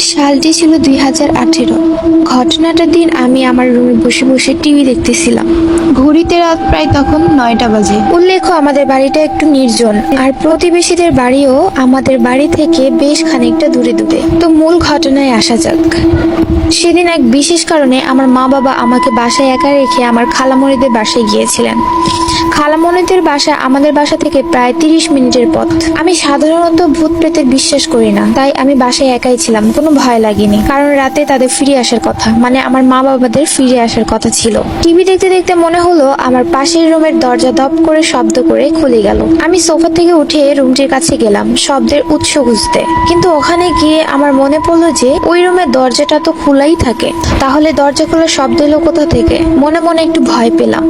সালটি ছিল দুই হাজার আঠেরো। ঘটনাটার দিন আমি আমার রুমে বসে বসে টিভি দেখতেছিলাম। ঘড়িতে রাত প্রায় তখন নয়টা বাজে। উল্লেখ্য আমাদের বাড়িটা একটু নির্জন। আর প্রতিবেশীদের বাড়িও আমাদের বাড়ি থেকে বেশ খানিকটা দূরে দূরে। তো মূল ঘটনায় আসা যাক। সেদিন এক বিশেষ কারণে আমার মা বাবা আমাকে বাসায় একা রেখে আমার খালামণিদের বাসায় গিয়েছিলেন। খালামণিদের বাসা আমাদের বাসা থেকে প্রায় তিরিশ মিনিটের পথ। আমি সাধারণত ভূত প্রেতের বিশ্বাস করি না তাই আমি বাসায় একাই ছিলাম। কোনো ভয় লাগেনি, কারণ রাতে তাদের ফিরে আসার কথা। মানে আমার মা বাবাদের ফিরে আসার কথা ছিল। টিভি দেখতে দেখতে মনে হলো আমার পাশের রুমের দরজা দপ করে শব্দ করে খুলে গেল। আমি সোফা থেকে উঠে রুমটির কাছে গেলাম শব্দের উৎস খুঁজতে। কিন্তু ওখানে গিয়ে আমার মনে পড়ল যে ওই রুমের দরজাটা তো খোলাই থাকে। তাহলে দরজা খোলা শব্দ এলো কোথা থেকে? মনে মনে একটু ভয় পেলাম।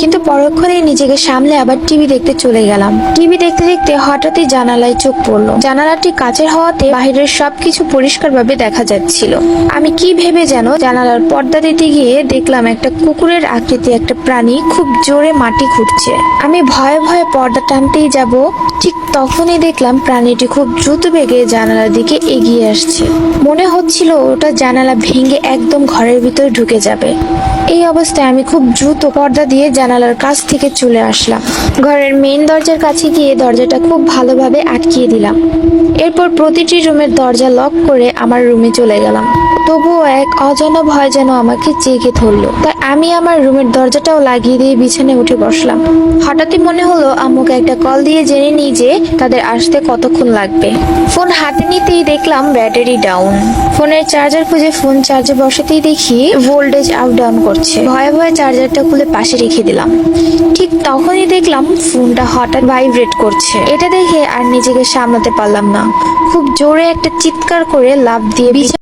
কিন্তু পরক্ষণেই নিজেকে সামলে আবার টিভি দেখতে চলে গেলাম। টিভি দেখতে দেখতে হঠাৎই জানালায় চোখ পড়ল। জানালাটি কাচের হওয়াতে বাইরের সবকিছু পরিষ্কারভাবে দেখা যাচ্ছিল। আমি কি ভেবে যেন জানালার পর্দা দিতে গিয়ে দেখলাম একটা কুকুরের আকৃতি একটা প্রাণী খুব জোরে মাটি খুঁড়ছে। আমি ভয়ে ভয়ে পর্দা টানতেই যাব, ঠিক তখনই দেখলাম প্রাণীটি খুব দ্রুত বেগে জানালার দিকে এগিয়ে আসছে। মনে হচ্ছিল ওটা জানালা ভেঙে একদম ঘরের ভিতরে ঢুকে যাবে। এই অবস্থায় আমি খুব দ্রুত পর্দা দিয়ে জানালার কাছ থেকে চলে আসলাম। ঘরের মেইন দরজার কাছে গিয়ে দরজাটা খুব ভালোভাবে আটকিয়ে দিলাম। এরপর প্রতিটি রুমের দরজা লক করে আমার রুমে চলে গেলাম। তবুও এক অজানা ভয় যেন আমাকে জেগে ধরলো। তাই আমি আমার রুমের দরজাটাও লাগিয়ে দিয়ে বিছানায় উঠে বসলাম। হঠাৎই মনে হলো, আম্মুকে একটা কল দিয়ে জেনে নিই যে তাদের আসতে কতক্ষণ লাগবে। ফোন হাতে নিতেই দেখলাম ব্যাটারি ডাউন। ফোনের চার্জার খুঁজে ফোন চার্জে বসাতেই দেখি ভোল্টেজ আপ ডাউন করছে। ভয়ে ভয়ে চার্জারটা খুলে পাশে রেখে দিলাম। ঠিক তখনই দেখলাম ফোনটা হঠাৎ ভাইব্রেট করছে। এটা দেখে আর নিজেকে সামলাতে পারলাম না। খুব জোরে একটা চিৎকার করে লাফ দিয়ে